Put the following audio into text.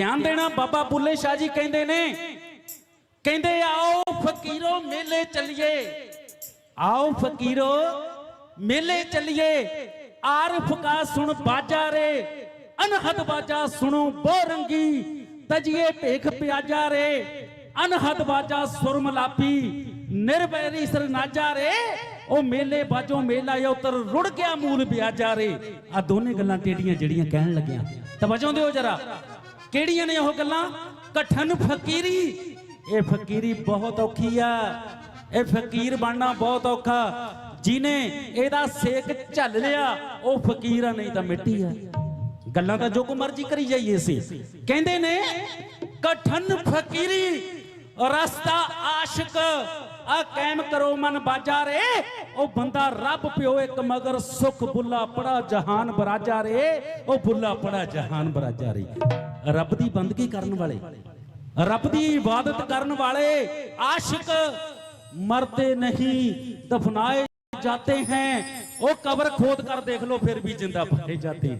ਧਿਆਨ ਦੇਣਾ, ਬਾਬਾ ਬੁੱਲੇ ਸ਼ਾਹ ਜੀ ਕਹਿੰਦੇ ਨੇ। ਕਹਿੰਦੇ, ਆਓ ਫਕੀਰੋ ਮੇਲੇ ਚੱਲੀਏ। ਆਓ ਫਕੀਰੋ ਮੇਲੇ ਚੱਲੀਏ। ਆਰਫ ਕਾ ਸੁਣ ਬਾਜਾ ਰੇ, ਅਨਹਦ ਬਾਜਾ ਸੁਣੋ ਬੋਰੰਗੀ। ਤਜੀਏ ਭੇਖ ਪਿਆਜਾ ਰੇ, ਅਨਹਦ ਬਾਜਾ ਸੁਰਮਲਾਪੀ ਨਿਰਵੈਰੀ ਸਰਨਾਜਾ ਰੇ, ਉਹ ਮੇਲੇ ਬਾਜੋ ਮੇਲਾ ਇਹ ਉਤਰ ਰੁੜ ਗਿਆ ਮੂਲ ਬਿਆਜਾ ਰੇ। ਆ ਦੋਨੇ ਗੱਲਾਂ ਟੇਡੀਆਂ ਜਿਹੜੀਆਂ ਕਹਿਣ ਲੱਗਿਆ। ਤਵਜੋਂ ਦਿਓ ਜਰਾ। ਕਿਹੜੀਆਂ ਨੇ ਉਹ ਗੱਲਾਂ? ਕਠਨ ਫਕੀਰੀ। ਇਹ ਫਕੀਰੀ ਬਹੁਤ ਔਖੀ ਆ। ਇਹ ਫਕੀਰ ਬਣਨਾ ਬਹੁਤ ਔਖਾ। ਜਿਨੇ ਇਹਦਾ ਸੇਕ ਝੱਲ ਲਿਆ, ਉਹ ਫਕੀਰ ਆ, ਨਹੀਂ ਤਾਂ ਮਿੱਟੀ ਆ। ਗੱਲਾਂ ਤਾਂ ਜੋ ਕੋ ਮਰਜ਼ੀ ਕਰੀ ਜਾਈਏ ਸੀ ਕਹਿੰਦੇ ਨੇ, ਕਠਨ ਫਕੀਰੀ, ਰਸਤਾ ਆਸ਼ਿਕ, ਆ ਕਾਇਮ ਕਰੋ ਮਨ ਬਾਜਾ ਰੇ। ਉਹ ਬੰਦਾ ਰੱਬ ਪਿਓ ਇੱਕ ਮਗਰ, ਸੁਖ ਬੁੱਲਾ ਪੜਾ ਜਹਾਨ ਬਰਾਜਾ ਰੇ। ਉਹ ਬੁੱਲਾ ਪੜਾ ਜਹਾਨ ਬਰਾਜਾ ਰੇ। ਰੱਬ ਦੀ ਬੰਦਗੀ ਕਰਨ ਵਾਲੇ, ਰੱਬ ਦੀ ਇਬਾਦਤ ਕਰਨ ਵਾਲੇ ਆਸ਼ਿਕ ਮਰਦੇ ਨਹੀਂ, ਦਫਨਾਏ ਜਾਤੇ हैं ਉਹ ਕਬਰ ਖੋਦ ਕਰ ਦੇਖ ਲੋ ਫਿਰ ਵੀ ਜਿੰਦਾ ਪਾਏ ਜਾਤੇ।